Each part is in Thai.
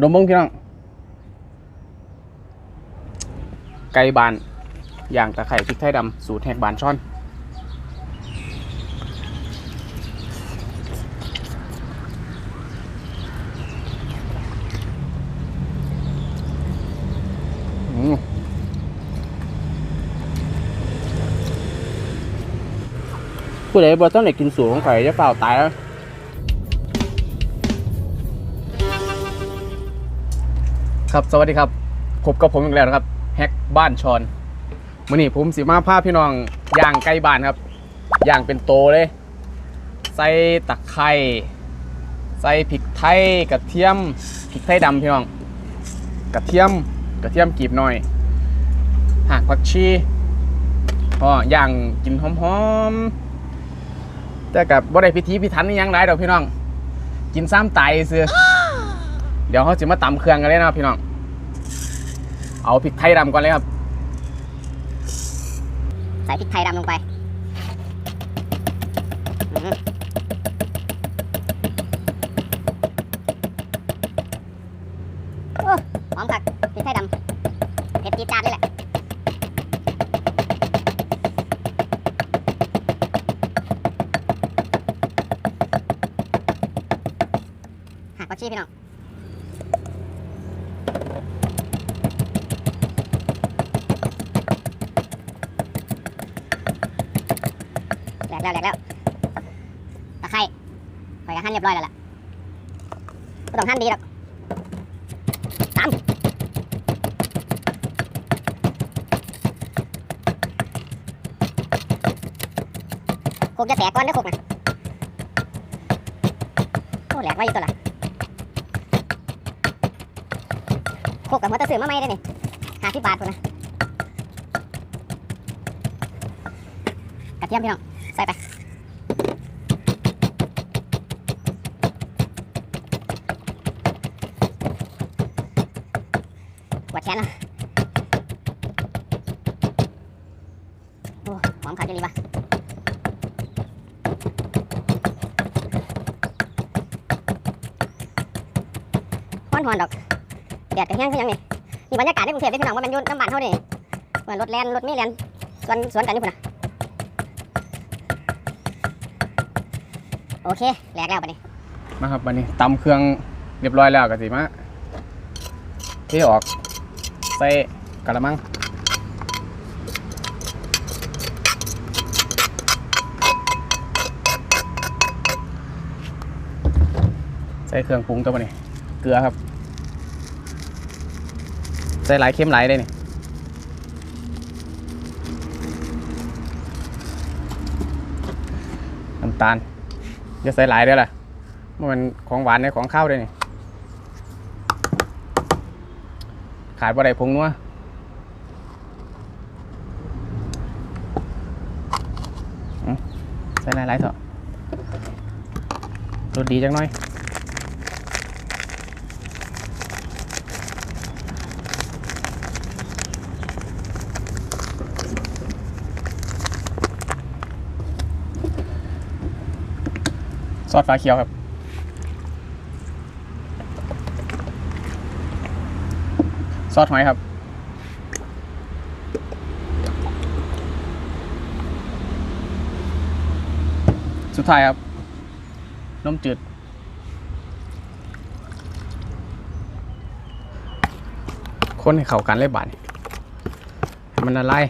ดมบ้งพี่น้อง ไก่บานอย่างตะไคร่พริกไทยดำสูตรแหกบานช่อนผู้ใดบ่ต้องได้กินสูตรของไข่จะเปล่าตายแล้ว ครับสวัสดีครับพบกับผมอีกแล้วนะครับแฮกบ้านชอนมื่อนี้ผมสิมาพาพี่น้องย่างไก่บ้านครับย่างเป็นโตเลย ใส่ตะไคร้ใส่พริกไทยกระเทียมพริกไทยดำพี่น้อง กระเทียมกระเทียมกรีบหน่อยหักผักชีอ๋อย่างกินหอมๆแต่กับบ่ได้พิธีพิถันยังไรเดอกพี่น้อง กินซ้ำไตเสือเดี๋ยวเขาจะมาตำเครื่องกันเลยนะพี่น้อง เอาพริกไทยดำก่อนเลยครับ ใส่พริกไทยดำลงไป แลกแล้วแหลกแล้วตะไคร้ข่อยก็หั่นเรียบร้อยแล้วล่ะไม่ต้องหั่นดีหรอกตามโคกจะแตกก่อนเด้อโคกนะโอ้แหลกไว้อยู่ตัวละโคกกับหัวตะสื่อมาไหมได้นี่หาสิบบาทคนนะกระเทียมพี่น้อง ใส่ไปปวดแขนนะโอ้หอมขาดจะรีบะฮ้อนหอนดอกแดดกระเฮี้งขึ้นยังนี่นี่บรรยากาศในกรุงเทพได้พี่น้องว่ามันยุ่น้ำบ้านเท่านี่เหมือนรถแลนรถไม่แลนสวนสวนกันอยู่พุ่นนะ โอเคแหลกแล้วบัดนี้มาครับวันนี้ตำเครื่องเรียบร้อยแล้วก็สิมาเทออกใส่กระมังใส่เครื่องปรุงตัวนี้เกลือครับใส่หลายเค็มหลายได้นี่น้ำตาล อย่าใส่หลายเด้อล่ะมันของหวานในของข้าวด้วยนี่ขายบ่ได้พงนัวใส่หลายๆเถอะรสดีจังน้อย ซอสฟ้าเขียวครับ ซอสหอยครับ สุดท้ายครับนมจืดคนให้เข้ากันเลยบาดนี่ให้มันละลาย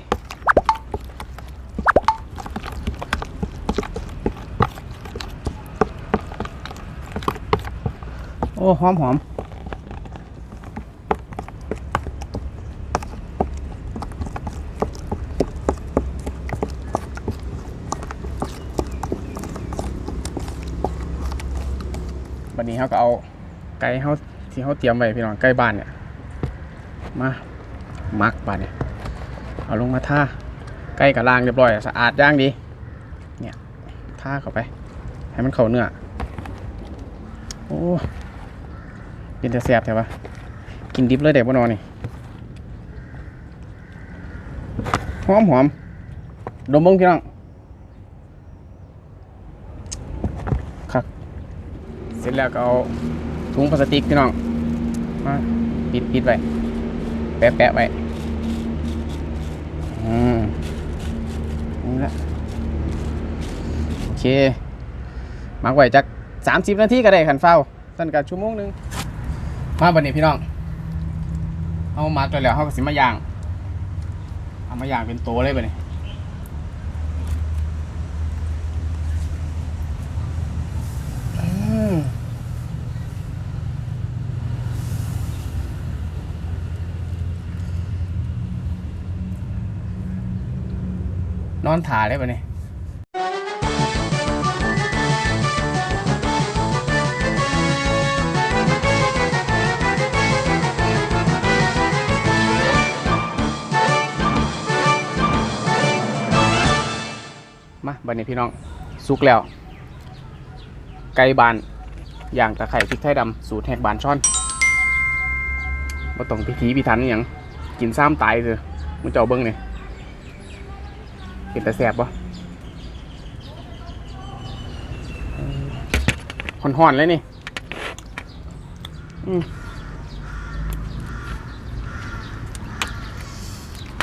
อ้หอมหอมบัดนี้เขาก็เอาไก่เขาที่เขาเตรียมไว้พี่น้องไก่บ้านเนี่ยมามักบ้านเนี่ยเอาลงมาท่าไก่กับล่างเรียบร้อยสะอาดย่างดีเนี่ยท่าเข้าไป ให้มันเข้าเนื้อโอ้ กินแต่แซบใช่ปะกินดิบเลยเด็กบ่นอนนี่หอมหอมดมบ้งพี่น้องครับเสร็จแล้วก็เอาถุงพลาสติกพี่น้องมาปิดปิดไว้แปะแปะไว้อืมนี่ละโอเคมาไว้จักสามสิบนาทีก็ได้ขันเฝ้าตั้งกับชั่วโมงหนึ่ง มาบันนี้พี่น้อง เอามาตัวแล้วเขาก็สิมาย่าง เอามาย่างเป็นโตเลยบันนี้นอนถ่าเลยบันนี้ วันนี้พี่น้องสุกแล้ว ไก่บานอย่างตะไคร่พริกไทยดำสูตรแหกบานช่อนบ่ต้องพิธีพิธันอย่างกินซ้ำตายเลยมึงเจ้าเบิ้งเนี่ยเป็นแต่แสบปะห่อนๆเลยนี่อืม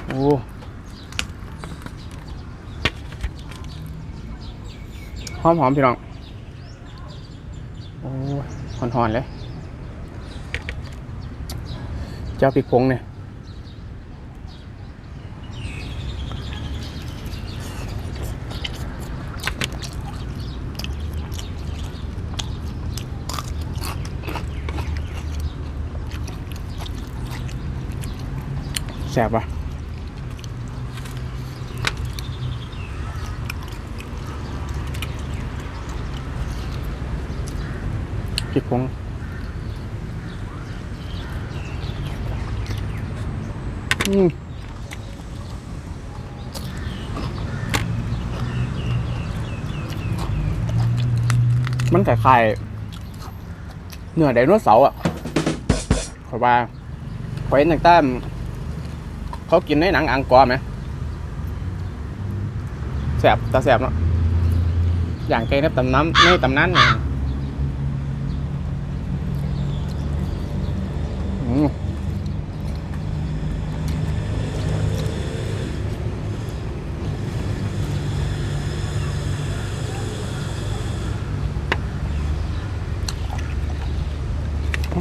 โอ้ หอมหอมๆพี่น้อง โอ้หอนๆเลยเจ้าพริกผงเนี่ยแซ่บปะพ ริกผงอืมมันคล้ายๆเนื้อไดโนเสาร์อะเพราะว่าพอเห็นต่างแต่เขากินในหนังอังกอร์ไหมแสบตาแสบเนาะอย่างไกลในตำน้ำในตำนั้นเนี่ยอื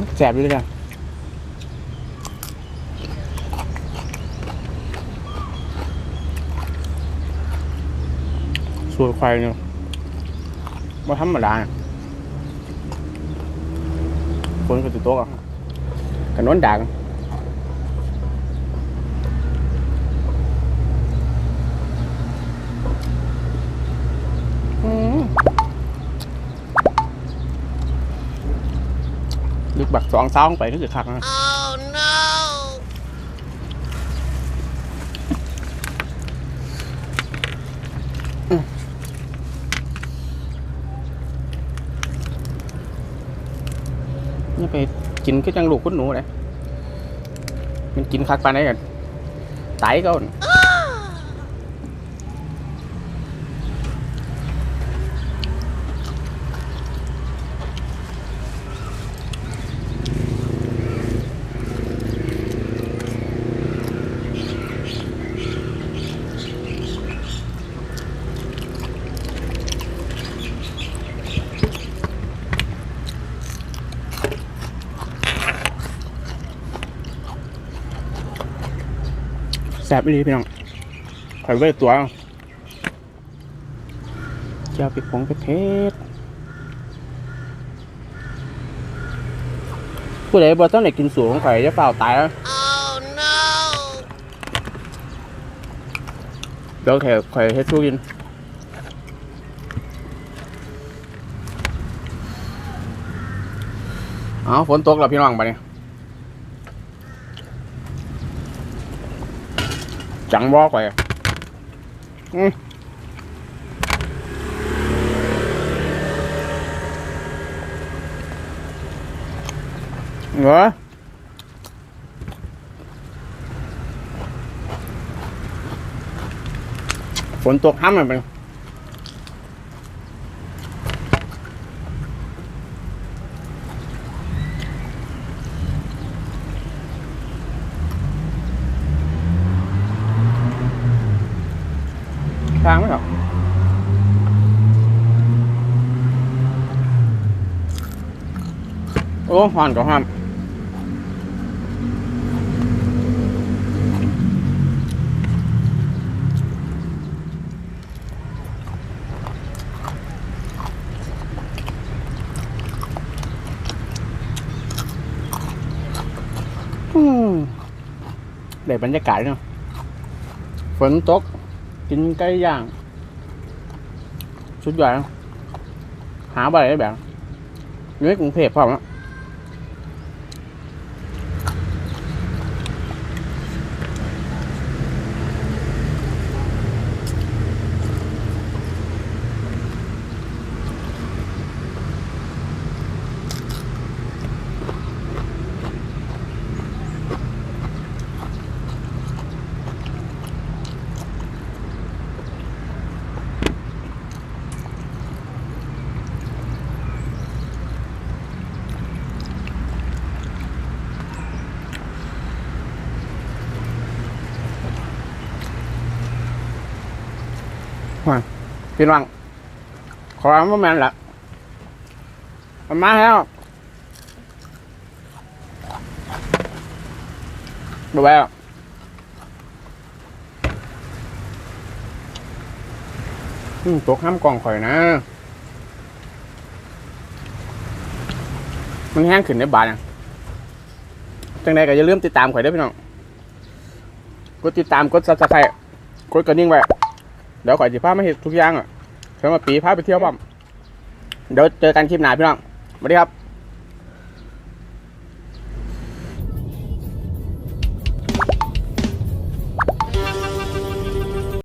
ม แสบอยู่เลยนะสูตรควายเนี่ยว่าธรรมดาเนี่ยคนก็จะโต๊ะอะกันนวนด่าง ลึกบักสองเศร้าไปก็คือคักนะ Oh no นี่ไปกินก็จังลูกคุณหนูเลยมันกินคักปานไหนกันไตก็ แซ่บอีหลีพี่น้องข่อยไว้ตัวเอาเจ้าพริกผงเผ็ดๆผู้ใดบ่ต้องได้กินสูตรของข่อยจะเฝ้าวตายแล้ว Oh no เดี๋ยวแขกข่อยเฮ็ดสู้กินเอาฝนตกแล้วพี่น้องไปเนี่ย จังบอกไปอืมเหรอฝนตกห้ามเลยเป็น ทางไม่หรอก โอ้หอนกับหอนอืมได้บรรยากาศเนาะฝนตก กินไก่ย่างสุดยอดนะหาบ่ได้แบบอยู่ในกรุงเทพพร้อมแล้ว พี่น้องขอร้องว่าแมนละมันมาแล้วดูไปอะอืมตกห้ามกล่องข่อยนะ มันแห้งขึ้นในบาทอะจังใดก็อย่าลืมติดตามข่อยด้วยพี่น้อง กดติดตาม กดซับสไครต์กดกระดิ่งไว้ เดี๋ยวข่อยจีพาไม่เห็นทุกอย่างอะเดี๋ยวมาปีพาไปเที่ยวบ้างเดี๋ยวเจอกันคลิปหน้าพี่น้องสวัสดีครับ